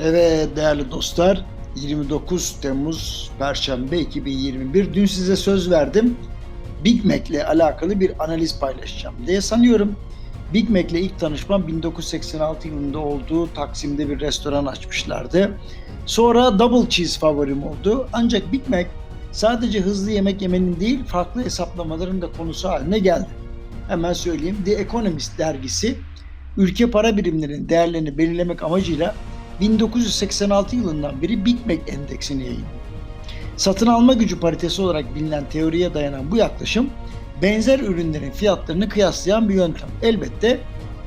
Evet değerli dostlar 29 Temmuz Perşembe 2021 dün size söz verdim Big Mac ile alakalı bir analiz paylaşacağım diye sanıyorum. Big Mac ile ilk tanışmam 1986 yılında olduğu Taksim'de bir restoran açmışlardı. Sonra Double Cheese favorim oldu. Ancak Big Mac sadece hızlı yemek yemenin değil farklı hesaplamaların da konusu haline geldi. Hemen söyleyeyim. The Economist dergisi ülke para birimlerinin değerlerini belirlemek amacıyla 1986 yılından beri Big Mac endeksini yayınlıyor. Satın alma gücü paritesi olarak bilinen teoriye dayanan bu yaklaşım benzer ürünlerin fiyatlarını kıyaslayan bir yöntem. Elbette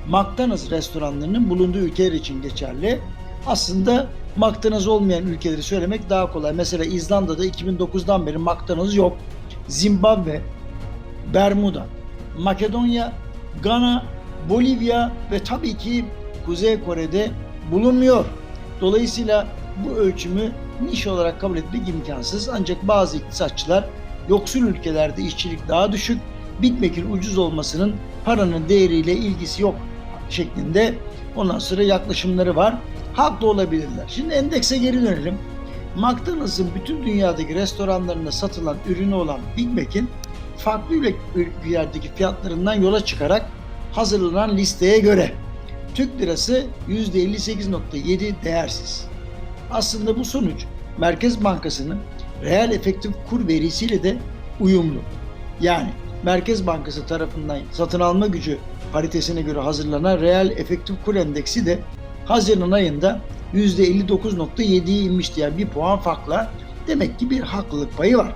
McDonald's restoranlarının bulunduğu ülkeler için geçerli. Aslında McDonald's olmayan ülkeleri söylemek daha kolay. Mesela İzlanda'da 2009'dan beri McDonald's yok. Zimbabwe, Bermuda, Makedonya, Gana, Bolivya ve tabii ki Kuzey Kore'de bulunmuyor. Dolayısıyla bu ölçümü niş olarak kabul etmek imkansız. Ancak bazı iktisatçılar yoksul ülkelerde işçilik daha düşük, Big Mac'in ucuz olmasının paranın değeriyle ilgisi yok şeklinde ondan sonra yaklaşımları var. Haklı olabilirler. Şimdi endekse geri dönelim. McDonald's'ın bütün dünyadaki restoranlarında satılan ürünü olan Big Mac'in farklı ülkelerdeki fiyatlarından yola çıkarak hazırlanan listeye göre Türk lirası %58.7 değersiz. Aslında bu sonuç Merkez Bankası'nın reel efektif kur verisiyle de uyumlu. Yani Merkez Bankası tarafından satın alma gücü paritesine göre hazırlanan reel efektif kur endeksi de Haziran ayında %59.7'ye inmişti. Yani bir puan farkla demek ki bir haklılık payı var.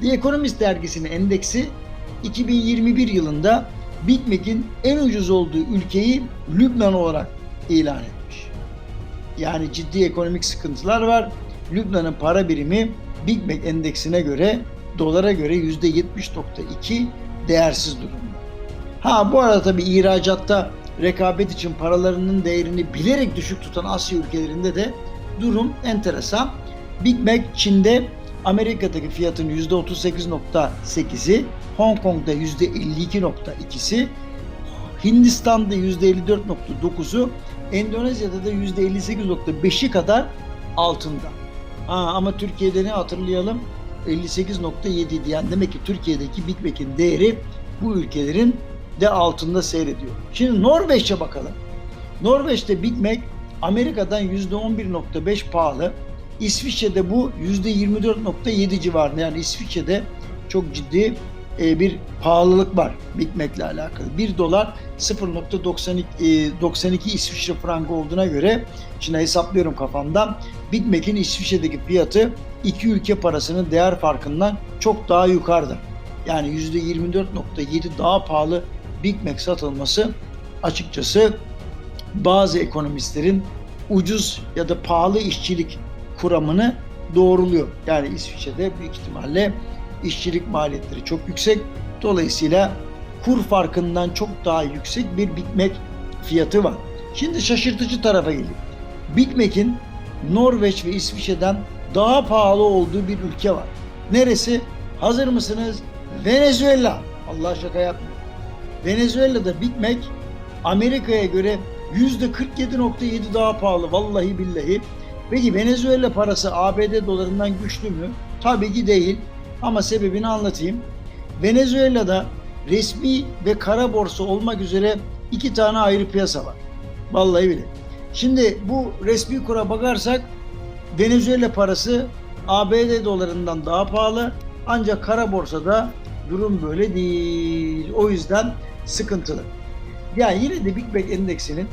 The Economist dergisinin endeksi 2021 yılında Big en ucuz olduğu ülkeyi Lübnan olarak ilan etmiş. Yani ciddi ekonomik sıkıntılar var. Lübnan'ın para birimi Big endeksine göre dolara göre %70.2 değersiz durumda. Ha bu arada tabi ihracatta rekabet için paralarının değerini bilerek düşük tutan Asya ülkelerinde de durum enteresan. Big Mac Çin'de Amerika'daki fiyatın %38.8'i, Hong Kong'da %52.2'si, Hindistan'da %54.9'u, Endonezya'da da %58.5'i kadar altında. Ha, ama Türkiye'de ne hatırlayalım? 58.7 diyen demek ki Türkiye'deki Big değeri bu ülkelerin de altında seyrediyor. Şimdi Norveç'e bakalım. Norveç'te Big Amerika'dan %11.5 pahalı. İsviçre'de bu %24.7 civarında. Yani İsviçre'de çok ciddi bir pahalılık var Big Mac ile alakalı. 1 dolar 0.92 İsviçre frangı olduğuna göre şimdi hesaplıyorum kafamdan. Big Mac'in İsviçre'deki fiyatı iki ülke parasının değer farkından çok daha yukarıda. Yani %24.7 daha pahalı Big Mac satılması açıkçası bazı ekonomistlerin ucuz ya da pahalı işçilik kuramını doğruluyor. Yani İsviçre'de büyük ihtimalle işçilik maliyetleri çok yüksek. Dolayısıyla kur farkından çok daha yüksek bir Big Mac fiyatı var. Şimdi şaşırtıcı tarafa geliyor. Big Mac'in Norveç ve İsviçre'den daha pahalı olduğu bir ülke var. Neresi? Hazır mısınız? Venezuela. Allah şaka yapmıyor. Venezuela'da Big Mac Amerika'ya göre %47.7 daha pahalı. Vallahi billahi. Peki Venezuela parası ABD dolarından güçlü mü? Tabii ki değil. Ama sebebini anlatayım. Venezuela'da resmi ve kara borsa olmak üzere iki tane ayrı piyasa var. Vallahi bile. Şimdi bu resmi kura bakarsak Venezuela parası ABD dolarından daha pahalı. Ancak kara borsada durum böyle değil. O yüzden sıkıntılı. Yani yine de Big Mac endeksinin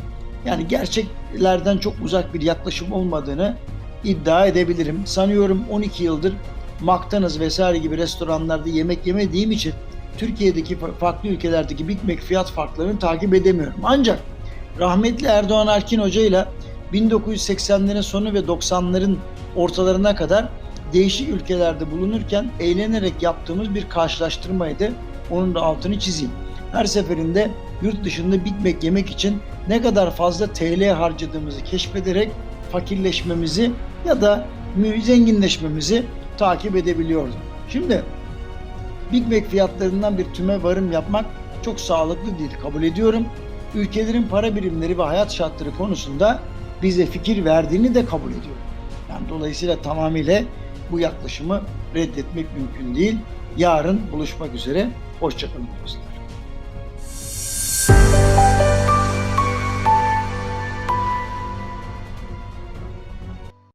yani gerçeklerden çok uzak bir yaklaşım olmadığını iddia edebilirim. Sanıyorum 12 yıldır McDonald's vesaire gibi restoranlarda yemek yemediğim için Türkiye'deki farklı ülkelerdeki Big Mac fiyat farklarını takip edemiyorum. Ancak rahmetli Erdoğan Erkin Hoca ile 1980'lerin sonu ve 90'ların ortalarına kadar değişik ülkelerde bulunurken eğlenerek yaptığımız bir karşılaştırmaydı. Onun da altını çizeyim. Her seferinde yurt dışında Big Mac yemek için ne kadar fazla TL harcadığımızı keşfederek fakirleşmemizi ya da zenginleşmemizi takip edebiliyordum. Şimdi Big Mac fiyatlarından bir tüme varım yapmak çok sağlıklı değil kabul ediyorum. Ülkelerin para birimleri ve hayat şartları konusunda bize fikir verdiğini de kabul ediyorum. Yani dolayısıyla tamamıyla bu yaklaşımı reddetmek mümkün değil. Yarın buluşmak üzere. Hoşçakalın dostlar.